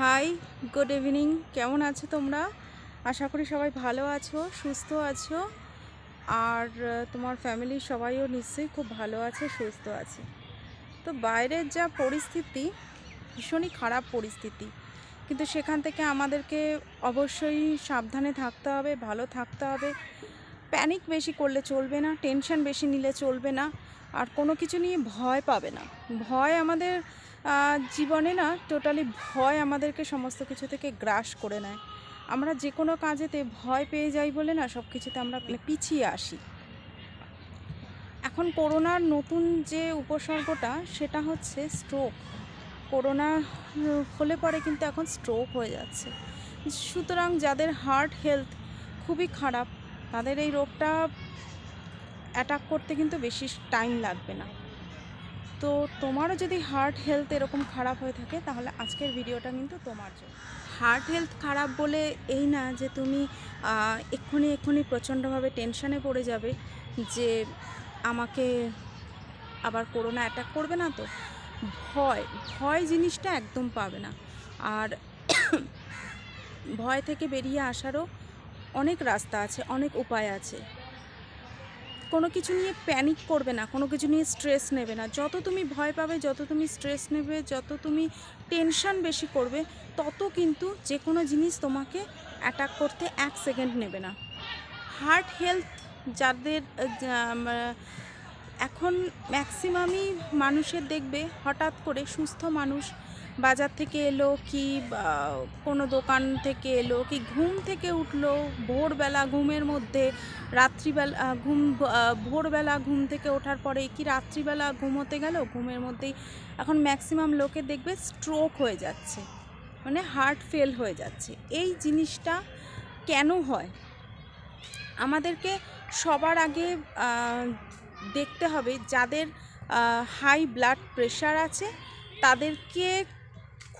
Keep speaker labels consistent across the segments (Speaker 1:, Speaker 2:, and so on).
Speaker 1: Hi good evening কেমন আছো তোমরা? আশা করি সবাই ভালো আছো, সুস্থ আছো। আর তোমার ফ্যামিলির সবাইও নিশ্চয়ই খুব ভালো আছে, সুস্থ আছে। তো বাইরের যা পরিস্থিতি, ভীষণই খারাপ পরিস্থিতি। কিন্তু সেখান থেকে আমাদেরকে অবশ্যই সাবধানে থাকতে হবে, ভালো থাকতে হবে। প্যানিক বেশি করলে চলবে না টেনশন বেশি নিলে চলবে না। আর কোনো কিছু নিয়ে ভয় পাবে না। ভয় আমাদের জীবনে না টোটালি ভয় আমাদেরকে সমস্ত কিছু থেকে গ্রাস করে নেয়। আমরা যে কোনো কাজেতে ভয় পেয়ে যাই বলে না সব কিছুতে আমরা পিছিয়ে আসি। এখন করোনার নতুন যে উপসর্গটা, সেটা হচ্ছে স্ট্রোক করোনা হলে পরে কিন্তু এখন স্ট্রোক হয়ে যাচ্ছে। সুতরাং যাদের হার্ট হেলথ খুবই খারাপ, তাদের এই রোগটা অ্যাটাক করতে কিন্তু বেশি টাইম লাগবে না। তো তোমারও যদি হার্ট হেলথ এরকম খারাপ হয়ে থাকে, তাহলে আজকের ভিডিওটা কিন্তু তোমার জন্য। হার্ট হেলথ খারাপ বলে এই না যে তুমি এক্ষুনি এক্ষুনি প্রচণ্ডভাবে টেনশানে পড়ে যাবে যে আমাকে আবার করোনা অ্যাটাক করবে না তো? ভয় ভয় জিনিসটা একদম পাবে না। আর ভয় থেকে বেরিয়ে আসারও অনেক রাস্তা আছে, অনেক উপায় আছে। কোনো কিছু নিয়ে প্যানিক করবে না, কোনো কিছু নিয়ে স্ট্রেস নেবে না। যত তুমি ভয় পাবে, যত তুমি স্ট্রেস নেবে, যত তুমি টেনশন বেশি করবে, তত কিন্তু যে কোনো জিনিস তোমাকে অ্যাটাক করতে এক সেকেন্ড নেবে না। হার্ট হেলথ যাদের এখন ম্যাক্সিমামই মানুষের দেখবে, হঠাৎ করে সুস্থ মানুষ বাজার থেকে এলো কি কোনো দোকান থেকে এলো কি, ঘুম থেকে উঠল ভোরবেলা ঘুমের মধ্যে, রাত্রিবেলা ঘুম ভোরবেলা ঘুম থেকে ওঠার পরে কি রাত্রিবেলা ঘুমোতে গেল? ঘুমের মধ্যেই এখন ম্যাক্সিমাম লোকে দেখবে স্ট্রোক হয়ে যাচ্ছে মানে হার্ট ফেল হয়ে যাচ্ছে। এই জিনিসটা কেন হয়? আমাদেরকে সবার আগে দেখতে হবে যাদের হাই ব্লাড প্রেশার আছে, তাদেরকে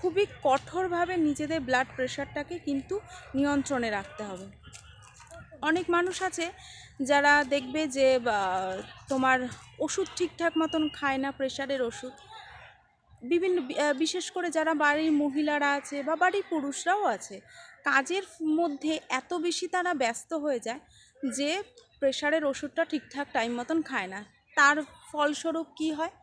Speaker 1: খুবই কঠোরভাবে নিজেদের ব্লাড প্রেশারটাকে কিন্তু নিয়ন্ত্রণে রাখতে হবে। অনেক মানুষ আছে যারা দেখবে যে তোমার ওষুধ ঠিকঠাক মতন খায় না প্রেশারের ওষুধ। বিভিন্ন বিশেষ করে যারা বাড়ির মহিলারা আছে বা বাড়ির পুরুষরাও আছে, কাজের মধ্যে এত বেশি তারা ব্যস্ত হয়ে যায় যে প্রেশারের ওষুধটা ঠিকঠাক টাইম মতন খায় না। তার ফলস্বরূপ কি হয়?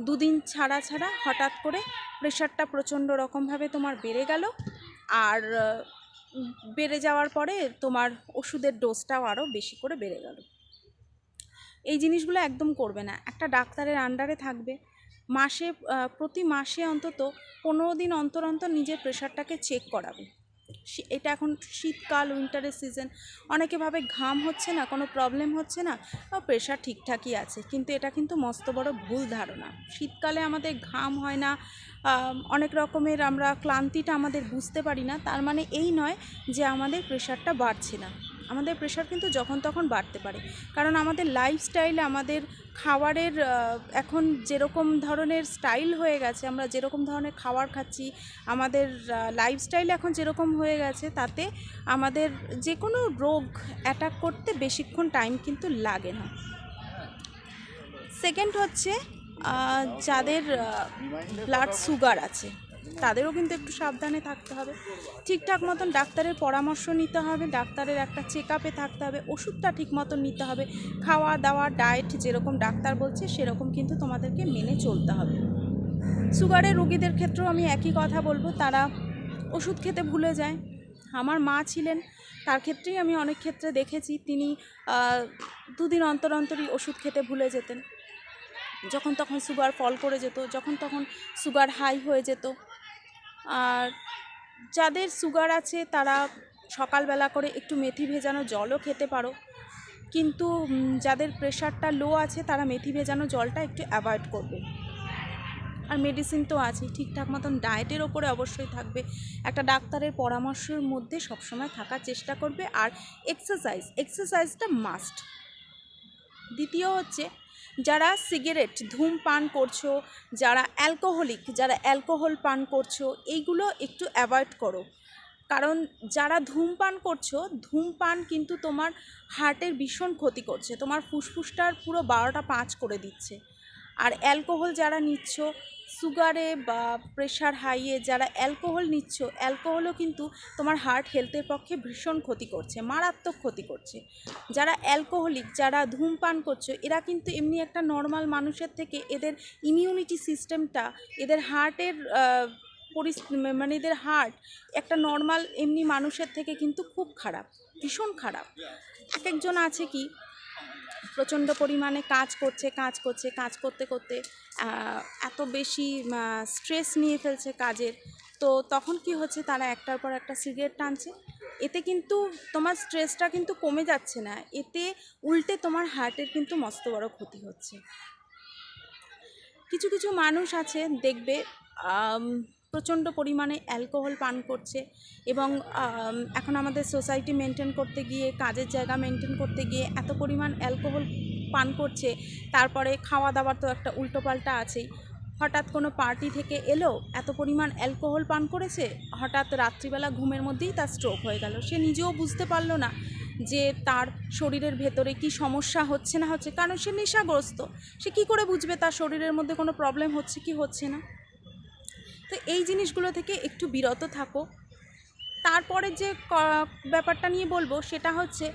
Speaker 1: দুদিন ছাড়া ছাড়া হঠাৎ করে প্রেশারটা প্রচণ্ড রকমভাবে তোমার বেড়ে গেল। আর বেড়ে যাওয়ার পরে তোমার ওষুধের ডোজটাও আরও বেশি করে বেড়ে গেল। এই জিনিসগুলো একদম করবে না। একটা ডাক্তারের আন্ডারে থাকবে। মাসে প্রতি মাসে অন্তত পনেরো দিন অন্তর অন্তর নিজের প্রেশারটাকে চেক করাবে। এটা এখন শীতকাল উইন্টারের সিজন অনেকে ভাবে ঘাম হচ্ছে না, কোনো প্রবলেম হচ্ছে না প্রেশার ঠিকঠাকই আছে, কিন্তু এটা কিন্তু মস্ত বড় ভুল ধারণা। শীতকালে আমাদের ঘাম হয় না অনেক রকমের আমরা ক্লান্তিটা আমাদের বুঝতে পারি না, তার মানে এই নয় যে আমাদের প্রেশারটা বাড়ছে না। আমাদের প্রেশার কিন্তু যখন তখন বাড়তে পারে। কারণ আমাদের লাইফস্টাইল আমাদের খাবারের এখন যেরকম ধরনের স্টাইল হয়ে গেছে, আমরা যেরকম ধরনের খাবার খাচ্ছি, আমাদের লাইফস্টাইল এখন যেরকম হয়ে গেছে, তাতে আমাদের যে কোনো রোগ অ্যাটাক করতে বেশিক্ষণ টাইম কিন্তু লাগে না। সেকেন্ড হচ্ছে যাদের ব্লাড সুগার আছে। তাদেরও কিন্তু একটু সাবধানে থাকতে হবে। ঠিকঠাক মতন ডাক্তারের পরামর্শ নিতে হবে, ডাক্তারের একটা চেক আপে থাকতে হবে, ওষুধটা ঠিক মতন নিতে হবে, খাওয়া দাওয়া ডায়েট যেরকম ডাক্তার বলছে সেরকম কিন্তু তোমাদেরকে মেনে চলতে হবে। সুগারের রুগীদের ক্ষেত্রেও আমি একই কথা বলব, তারা ওষুধ খেতে ভুলে যায়। আমার মা ছিলেন, তার ক্ষেত্রেই আমি অনেক ক্ষেত্রে দেখেছি তিনি দুদিন অন্তর অন্তরই ওষুধ খেতে ভুলে যেতেন। যখন তখন সুগার ফল করে যেত, যখন তখন সুগার হাই হয়ে যেত। আর যাদের সুগার আছে, তারা সকালবেলা করে একটু মেথি ভেজানো জলও খেতে পারো। কিন্তু যাদের প্রেশারটা লো আছে, তারা মেথি ভেজানো জলটা একটু অ্যাভয়েড করবে। আর মেডিসিন তো আছেই, ঠিকঠাক মতন ডায়েটের ওপরে অবশ্যই থাকবে। একটা ডাক্তারের পরামর্শের মধ্যে সবসময় থাকার চেষ্টা করবে। আর এক্সারসাইজ, এক্সারসাইজটা মাস্ট। দ্বিতীয় হচ্ছে যারা সিগারেট ধূমপান করছ, যারা অ্যালকোহলিক, যারা অ্যালকোহল পান করছ, এইগুলো একটু অ্যাভয়েড করো। কারণ যারা ধূমপান করছ ধূমপান কিন্তু তোমার হার্টের ভীষণ ক্ষতি করছে। তোমার ফুসফুসটার পুরো বারোটা পাঁচ করে দিচ্ছে। আর অ্যালকোহল যারা নিচ্ছ সুগারে বা প্রেশার হাইয়ে যারা অ্যালকোহল নিচ্ছ অ্যালকোহলও কিন্তু তোমার হার্ট হেলথের পক্ষে ভীষণ ক্ষতি করছে, মারাত্মক ক্ষতি করছে। যারা অ্যালকোহলিক যারা ধূমপান করছ, এরা কিন্তু এমনি একটা নর্মাল মানুষের থেকে এদের ইমিউনিটি সিস্টেমটা এদের হার্টের পরিস্থিতি মানে এদের হার্ট একটা নর্মাল এমনি মানুষের থেকে কিন্তু খুব খারাপ, ভীষণ খারাপ। এক একজন আছে কি প্রচণ্ড পরিমাণে কাজ করছে কাজ করছে, কাজ করতে করতে এত বেশি স্ট্রেস নিয়ে ফেলছে কাজের। তো তখন কি হচ্ছে, তারা একটার পর একটা সিগারেট টানছে। এতে কিন্তু তোমার স্ট্রেসটা কিন্তু কমে যাচ্ছে না। এতে উল্টে তোমার হার্টের কিন্তু মস্ত বড় ক্ষতি হচ্ছে। কিছু কিছু মানুষ আছে, দেখবে প্রচণ্ড পরিমাণে অ্যালকোহল পান করছে এবং এখন আমাদের সোসাইটি মেনটেন করতে গিয়ে, কাজের জায়গা মেনটেন করতে গিয়ে এত পরিমাণ অ্যালকোহল পান করছে, তারপরে খাওয়া দাওয়ার তো একটা উল্টোপাল্টা আছেই। হঠাৎ কোনো পার্টি থেকে এলো, এত পরিমাণ অ্যালকোহল পান করেছে, হঠাৎ রাত্রিবেলা ঘুমের মধ্যেই তার স্ট্রোক হয়ে গেল। সে নিজেও বুঝতে পারল না যে তার শরীরের ভেতরে কি সমস্যা হচ্ছে না হচ্ছে, কারণ সে নেশাগ্রস্ত। সে কি করে বুঝবে তার শরীরের মধ্যে কোনো প্রবলেম হচ্ছে কি হচ্ছে না? তো এই জিনিসগুলো থেকে একটু বিরত থাকো। তারপরে যে ব্যাপারটা নিয়ে বলব সেটা হচ্ছে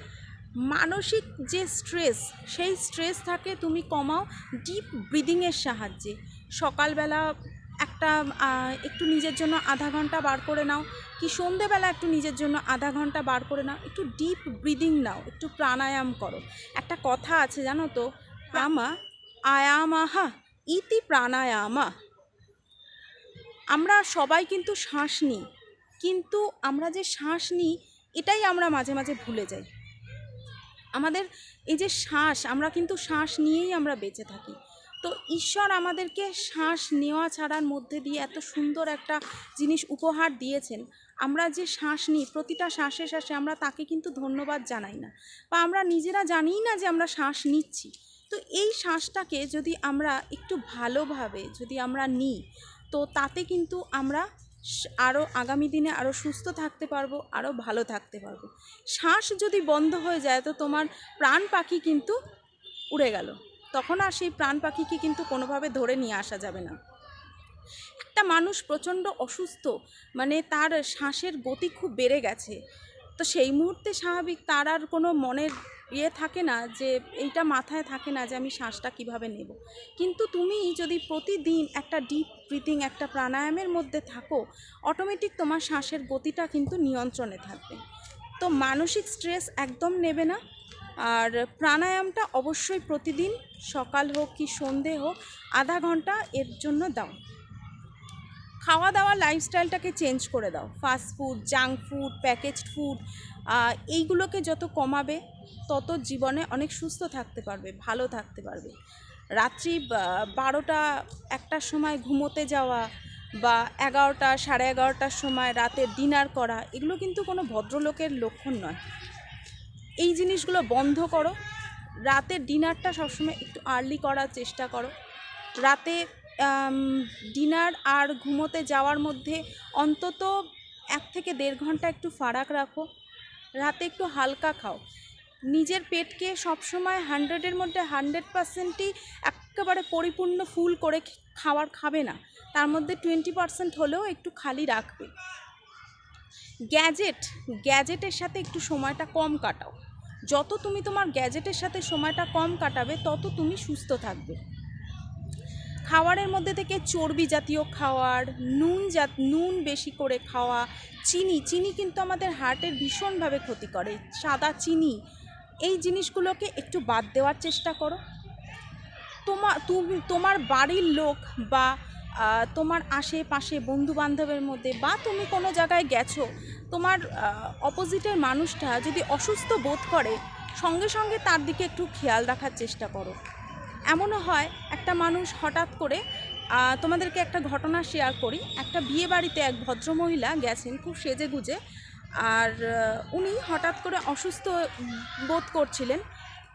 Speaker 1: মানসিক যে স্ট্রেস সেই স্ট্রেস থাকে তুমি কমাও ডিপ ব্রিদিংয়ের সাহায্যে। সকালবেলা একটা একটু নিজের জন্য আধা ঘণ্টা বার করে নাও। কি সন্ধেবেলা একটু নিজের জন্য আধা ঘণ্টা বার করে নাও। একটু ডিপ ব্রিদিং নাও একটু প্রাণায়াম করো। একটা কথা আছে জানো তো আমা আয়ামাহা ইতি প্রাণায়ামা। আমরা সবাই কিন্তু শ্বাস নিই। কিন্তু আমরা যে শ্বাস নিই, এটাই আমরা মাঝে মাঝে ভুলে যাই। আমাদের এই যে শ্বাস, আমরা কিন্তু শ্বাস নিয়েই আমরা বেঁচে থাকি। তো ঈশ্বর আমাদেরকে শ্বাস নেওয়া ছাড়ার মধ্যে দিয়ে এত সুন্দর একটা জিনিস উপহার দিয়েছেন। আমরা যে শ্বাস নিই, প্রতিটা শ্বাসে শ্বাসে আমরা তাকে কিন্তু ধন্যবাদ জানাই না। বা আমরা নিজেরা জানিই না যে আমরা শ্বাস নিচ্ছি। তো এই শ্বাসটাকে যদি আমরা একটু ভালোভাবে যদি আমরা নিই তো তাতে কিন্তু আমরা আরও আগামী দিনে আরও সুস্থ থাকতে পারব আরও ভালো থাকতে পারব। শ্বাস যদি বন্ধ হয়ে যায় তো তোমার প্রাণ পাখি কিন্তু উড়ে গেল। তখন আর সেই প্রাণ পাখিকে কিন্তু কোনোভাবে ধরে নিয়ে আসা যাবে না। একটা মানুষ প্রচণ্ড অসুস্থ মানে তার শ্বাসের গতি খুব বেড়ে গেছে। তো সেই মুহূর্তে স্বাভাবিক তার আর কোনো মনের ইয়ে থাকে না যে, এইটা মাথায় থাকে না যে আমি শ্বাসটা কীভাবে নেব। কিন্তু তুমি যদি প্রতিদিন একটা ডিপ ব্রিদিং একটা প্রাণায়ামের মধ্যে থাকো অটোমেটিক তোমার শ্বাসের গতিটা কিন্তু নিয়ন্ত্রণে থাকবে। তো মানসিক স্ট্রেস একদম নেবে না। আর প্রাণায়ামটা অবশ্যই প্রতিদিন, সকাল হোক কি সন্ধে হোক, আধা ঘণ্টা এর জন্য দাও। খাওয়া দাওয়া লাইফস্টাইলটাকে চেঞ্জ করে দাও। Fast food junk food packaged food এইগুলোকে যত কমাবে, তত জীবনে অনেক সুস্থ থাকতে পারবে, ভালো থাকতে পারবে। রাত্রি বারোটা, একটার সময় ঘুমোতে যাওয়া বা এগারোটা, সাড়ে এগারোটার সময় রাতে ডিনার করা, এগুলো কিন্তু কোনো ভদ্রলোকের লক্ষণ নয়। এই জিনিসগুলো বন্ধ করো। রাতের ডিনারটা সবসময় একটু আর্লি করার চেষ্টা করো। রাতে ডিনার আর ঘুমোতে যাওয়ার মধ্যে অন্তত এক থেকে দেড় ঘণ্টা একটু ফারাক রাখো। রাতে একটু হালকা খাও। নিজের পেটকে সবসময় হান্ড্রেডের মধ্যে হান্ড্রেড পার্সেন্টই একেবারে পরিপূর্ণ ফুল করে খে- খাবার খাবে না। তার মধ্যে টোয়েন্টি পার্সেন্ট হলেও একটু খালি রাখবে। গ্যাজেট, গ্যাজেটের সাথে একটু সময়টা কম কাটাও। যত তুমি তোমার গ্যাজেটের সাথে সময়টা কম কাটাবে, তত তুমি সুস্থ থাকবে। খাবারের মধ্যে থেকে চর্বি জাতীয় খাওয়ার, নুন জাত, নুন বেশি করে খাওয়া, চিনি চিনি কিন্তু আমাদের হার্টের ভীষণভাবে ক্ষতি করে, সাদা চিনি। এই জিনিসগুলোকে একটু বাদ দেওয়ার চেষ্টা করো। তোমার তুমি, তোমার বাড়ির লোক বা তোমার আশেপাশে বন্ধু বান্ধবের মধ্যে বা তুমি কোনো জায়গায় গেছো, তোমার অপোজিটের মানুষটা যদি অসুস্থ বোধ করে, সঙ্গে সঙ্গে তার দিকে একটু খেয়াল রাখার চেষ্টা করো। এমনও হয়, একটা মানুষ হঠাৎ করে তোমাদেরকে একটা ঘটনা শেয়ার করি। একটা বিয়ে বাড়িতে এক ভদ্রমহিলা গেছেন, খুব সেজে গুজে, আর উনি হঠাৎ করে অসুস্থ বোধ করছিলেন।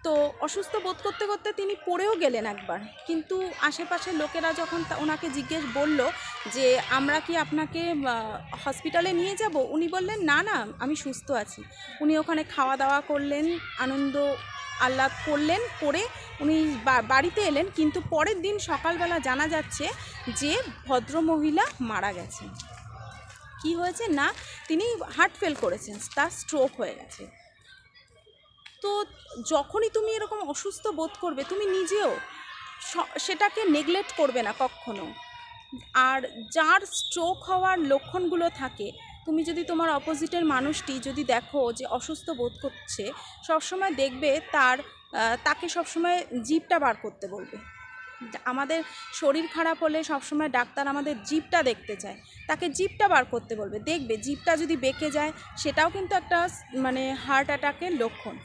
Speaker 1: তো অসুস্থ বোধ করতে করতে তিনি পড়েও গেলেন একবার। কিন্তু আশেপাশের লোকেরা যখন ওনাকে জিজ্ঞেস বলল যে, আমরা কি আপনাকে হসপিটালে নিয়ে যাব? উনি বললেন, না না, আমি সুস্থ আছি। উনি ওখানে খাওয়া দাওয়া করলেন, আনন্দ আহ্লাদ করলেন, করে উনি বাড়িতে এলেন, কিন্তু পরের দিন সকালবেলা জানা যাচ্ছে যে ভদ্রমহিলা মারা গেছেন। কি হয়েছে? না, তিনি হার্ট ফেল করেছেন, তার স্ট্রোক হয়ে গেছে। তো যখনই তুমি এরকম অসুস্থ বোধ করবে, তুমি নিজেও সেটাকে নেগলেক্ট করবে না কখনো। আর যার স্ট্রোক হওয়ার লক্ষণগুলো থাকে তুমি যদি তোমার অপোজিটের মানুষটি যদি দেখো যে অসুস্থ বোধ করছে, সবসময় দেখবে তার তাকে সবসময় জিভটা বার করতে বলবে। আমাদের শরীর খারাপ হলে সবসময় ডাক্তার আমাদের জিভটা দেখতে চায়। তাকে জিভটা বার করতে বলবে। দেখবে জিভটা যদি বেঁকে যায়, সেটাও কিন্তু একটা মানে হার্ট অ্যাটাকের লক্ষণ।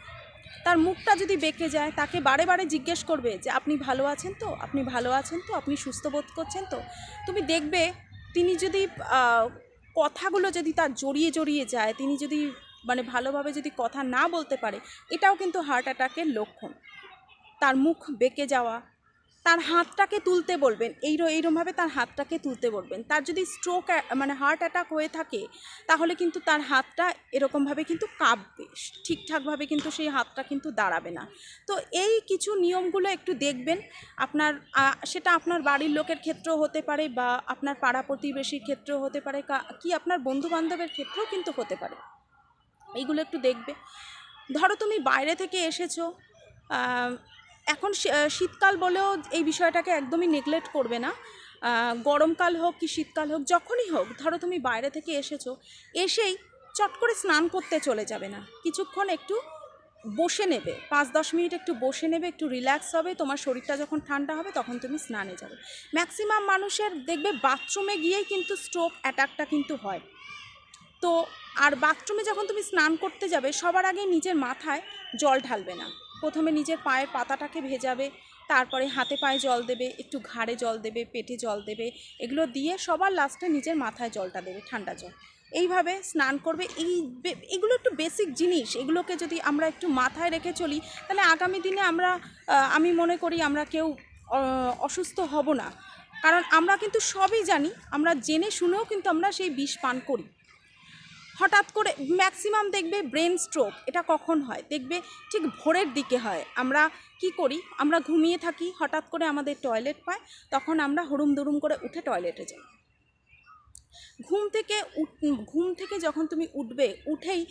Speaker 1: তার মুখটা যদি বেঁকে যায়, তাকে বারে বারে জিজ্ঞেস করবে যে, আপনি ভালো আছেন তো? আপনি ভালো আছেন তো? আপনি সুস্থ বোধ করছেন তো? তুমি দেখবে তিনি যদি কথাগুলো যদি তার জড়িয়ে জড়িয়ে যায়, তিনি যদি মানে ভালোভাবে যদি কথা না বলতে পারে, এটাও কিন্তু হার্ট অ্যাটাকের লক্ষণ। তার মুখ বেঁকে যাওয়া তার হাতটাকে তুলতে বলবেন এই এইরকমভাবে তার হাতটাকে তুলতে বলবেন। তার যদি স্ট্রোক মানে হার্ট অ্যাটাক হয়ে থাকে, তাহলে কিন্তু তার হাতটা এরকমভাবে কিন্তু কাঁপবে। ঠিকঠাকভাবে কিন্তু সেই হাতটা কিন্তু দাঁড়াবে না। তো এই কিছু নিয়মগুলো একটু দেখবেন। আপনার সেটা আপনার বাড়ির লোকের ক্ষেত্রেও হতে পারে বা আপনার পাড়া প্রতিবেশীর ক্ষেত্রেও হতে পারে, কা- আপনার বন্ধু বান্ধবের ক্ষেত্রেও কিন্তু হতে পারে। এইগুলো একটু দেখবে। ধরো তুমি বাইরে থেকে এসেছ এখন শীতকাল বলেও এই বিষয়টাকে একদমই নেগলেক্ট করবে না। গরমকাল হোক কি শীতকাল হোক, যখনই হোক, ধরো তুমি বাইরে থেকে এসেছ, এসেই চট করে স্নান করতে চলে যাবে না। কিছুক্ষণ একটু বসে নেবে, পাঁচ দশ মিনিট একটু বসে নেবে, একটু রিল্যাক্স হবে, তোমার শরীরটা যখন ঠান্ডা হবে তখন তুমি স্নানে যাবে। ম্যাক্সিমাম মানুষের দেখবে বাথরুমে গিয়েই কিন্তু স্ট্রোক অ্যাটাকটা কিন্তু হয়। তো, আর বাথরুমে যখন তুমি স্নান করতে যাবে, সবার আগে নিজের মাথায় জল ঢালবে না। প্রথমে নিজের পায়ের পাতাটাকে ভেজাবে, তারপরে হাতে পায়ে জল দেবে, একটু ঘাড়ে জল দেবে, পেটে জল দেবে, এগুলো দিয়ে সবার লাস্টে নিজের মাথায় জলটা দেবে, ঠান্ডা জল। এইভাবে স্নান করবে, এই এগুলো একটু বেসিক জিনিস, এগুলোকে যদি আমরা একটু মাথায় রেখে চলি, তাহলে আগামী দিনে আমরা আমি মনে করি আমরা কেউ অসুস্থ হব না। কারণ আমরা কিন্তু সবই জানি, আমরা জেনে শুনেও কিন্তু আমরা সেই বিষ পান করি। হঠাৎ করে ম্যাক্সিমাম দেখবে ব্রেন স্ট্রোক এটা কখন হয়? দেখবে ঠিক ভোরের দিকে হয়। আমরা কি করি? আমরা ঘুমিয়ে থাকি, হঠাৎ করে আমাদের টয়লেট পায়, তখন আমরা হুড়ুম দুরুম করে উঠে টয়লেটে যাই। ঘুম থেকে ঘুম থেকে যখন তুমি উঠবে, উঠেই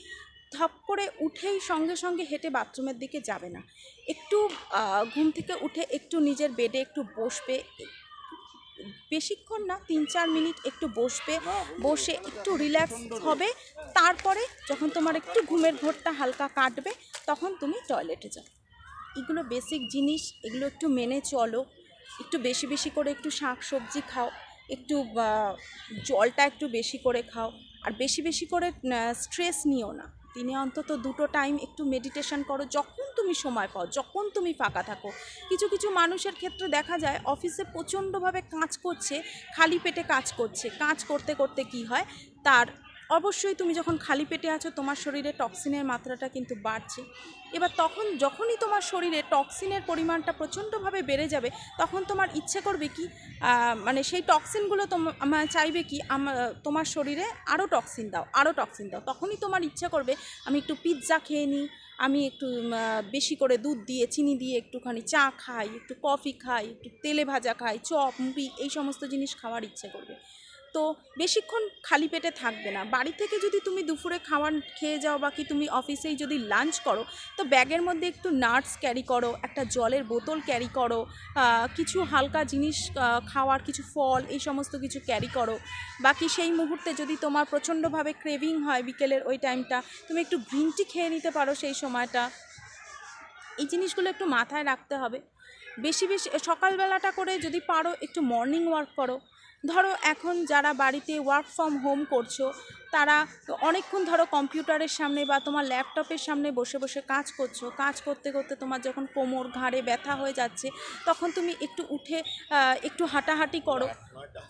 Speaker 1: ধপ করে উঠেই সঙ্গে সঙ্গে হেঁটে বাথরুমের দিকে যাবে না। একটু ঘুম থেকে উঠে একটু নিজের বেডে একটু বসবে বেশিক্ষণ না তিন চার মিনিট একটু বসবে, বসে একটু রিল্যাক্স হবে, তারপরে যখন তোমার একটু ঘুমের ঘোরটা হালকা কাটবে, তখন তুমি টয়লেটে যাও। এগুলো বেসিক জিনিস, এগুলো একটু মেনে চলো, একটু বেশি বেশি করে একটু শাক সবজি খাও, একটু জলটা একটু বেশি করে খাও, আর বেশি বেশি করে স্ট্রেস নিও না। দিনে অন্তত দুটো টাইম একটু মেডিটেশন করো, যখন তুমি সময় পাও, যখন তুমি ফাঁকা থাকো। কিছু কিছু মানুষের ক্ষেত্রে দেখা যায় অফিসে প্রচণ্ডভাবে কাজ করছে, খালি পেটে কাজ করছে। কাজ করতে করতে কি হয়? তার অবশ্যই তুমি যখন খালি পেটে আছো, তোমার শরীরে টক্সিনের মাত্রাটা কিন্তু বাড়ছে। এবার তখন, যখনই তোমার শরীরে টক্সিনের পরিমাণটা প্রচণ্ডভাবে বেড়ে যাবে, তখন তোমার ইচ্ছে করবে কি মানে সেই টক্সিনগুলো তোমার চাইবে কি তোমার শরীরে আরও টক্সিন দাও আরও টক্সিন দাও। তখনই তোমার ইচ্ছা করবে, আমি একটু পিৎজা খেয়ে নিই, আমি একটু বেশি করে দুধ দিয়ে, চিনি দিয়ে একটুখানি চা খাই, একটু কফি খাই, একটু তেলে ভাজা খাই, চপ, মুড়ি, এই সমস্ত জিনিস খাওয়ার ইচ্ছে করবে। তো বেশিক্ষণ খালি পেটে থাকবে না। বাড়ি থেকে যদি তুমি দুপুরে খাবার খেয়ে যাও বা কি তুমি অফিসেই যদি লাঞ্চ করো, তো ব্যাগের মধ্যে একটু নাটস ক্যারি করো, একটা জলের বোতল ক্যারি করো কিছু হালকা জিনিস খাওয়ার কিছু ফল, এই সমস্ত কিছু ক্যারি করো। বাকি সেই মুহূর্তে যদি তোমার প্রচণ্ডভাবে ক্রেভিং হয় বিকেলের ওই টাইমটা তুমি একটু গ্রিন টি খেয়ে নিতে পারো সেই সময়টা। এই জিনিসগুলো একটু মাথায় রাখতে হবে। বেশি বেশি, সকালবেলাটা করে যদি পারো একটু মর্নিং ওয়াক করো। ধরো এখন যারা বাড়িতে ওয়ার্ক ফ্রম হোম করছ, তারা অনেকক্ষণ ধরো কম্পিউটারের সামনে বা তোমার ল্যাপটপের সামনে বসে বসে কাজ করছ। কাজ করতে করতে তোমার যখন কোমর, ঘাড়ে ব্যথা হয়ে যাচ্ছে, তখন তুমি একটু উঠে একটু হাঁটাহাঁটি করো।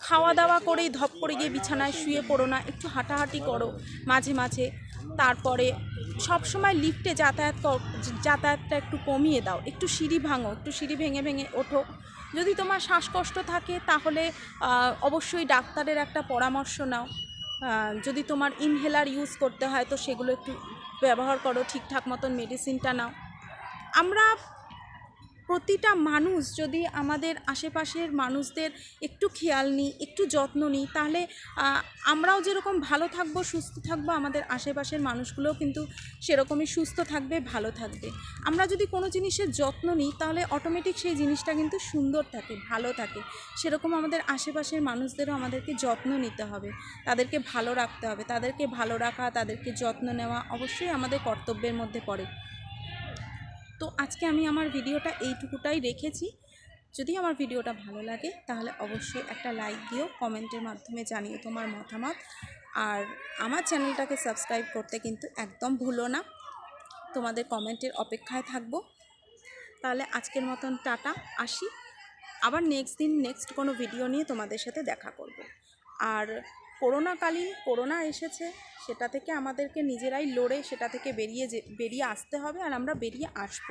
Speaker 1: খাওয়া দাওয়া করেই ধপ করে গিয়ে বিছানায় শুয়ে পড়ো না, একটু হাঁটাহাঁটি করো মাঝে মাঝে। তারপরে সব সময় লিফটে যাতায়াত যাতায়াতটা একটু কমিয়ে দাও। একটু সিঁড়ি ভাঙো, একটু সিঁড়ি ভেঙে ভেঙে ওঠো। যদি তোমার শ্বাসকষ্ট থাকে, তাহলে অবশ্যই ডাক্তারের একটা পরামর্শ নাও। যদি তোমার ইনহেলার ইউজ করতে হয়, তো সেগুলো একটু ব্যবহার করো, ঠিকঠাক মতন মেডিসিনটা নাও। আমরা প্রতিটা মানুষ যদি আমাদের আশেপাশের মানুষদের একটু খেয়াল নিই, একটু যত্ন নিই, তাহলে আমরাও যেরকম ভালো থাকব, সুস্থ থাকব, আমাদের আশেপাশের মানুষগুলোও কিন্তু সেরকমই সুস্থ থাকবে, ভালো থাকবে। আমরা যদি কোনো জিনিসের যত্ন নিই, তাহলে অটোমেটিক সেই জিনিসটা কিন্তু সুন্দর থাকে, ভালো থাকে। সেরকম আমাদের আশেপাশের মানুষদেরও আমাদেরকে যত্ন নিতে হবে, তাদেরকে ভালো রাখতে হবে। তাদেরকে ভালো রাখা, তাদেরকে যত্ন নেওয়া অবশ্যই আমাদের কর্তব্যের মধ্যে পড়ে। তো আজকে আমি আমার ভিডিওটা এইটুকুটাই রেখেছি। যদি আমার ভিডিওটা ভালো লাগে, তাহলে অবশ্যই একটা লাইক দিও, কমেন্টের মাধ্যমে জানিও তোমার মতামত। আর আমার চ্যানেলটাকে সাবস্ক্রাইব করতে কিন্তু একদম ভুলো না। তোমাদের কমেন্টের অপেক্ষায় থাকব। তাহলে আজকের মতন টাটা, আসি। আবার নেক্সট দিন নেক্সট কোনো ভিডিও নিয়ে তোমাদের সাথে দেখা করব। আর করোনাকালীন করোনা এসেছে, সেটা থেকে আমাদেরকে নিজেরাই লড়ে সেটা থেকে বেরিয়ে যে, বেরিয়ে আসতে হবে আর আমরা বেরিয়ে আসব।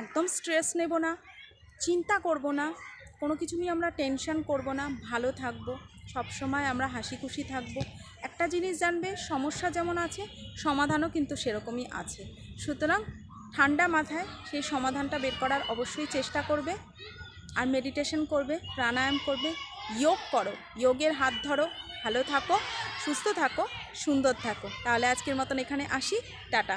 Speaker 1: একদম স্ট্রেস নেব না, চিন্তা করব না, কোনো কিছু নিয়ে আমরা টেনশন করব না, ভালো থাকব, সবসময় আমরা হাসি খুশি থাকব। একটা জিনিস জানবে, সমস্যা যেমন আছে, সমাধানও কিন্তু সেরকমই আছে। সুতরাং ঠান্ডা মাথায় সেই সমাধানটা বের করার অবশ্যই চেষ্টা করবে আর মেডিটেশন করবে, প্রাণায়াম করবে যোগ করো, যোগের হাত ধরো ভালো থাকো সুস্থ থাকো সুন্দর থাকো। তাহলে আজকের মতন এখানে আসি। টাটা।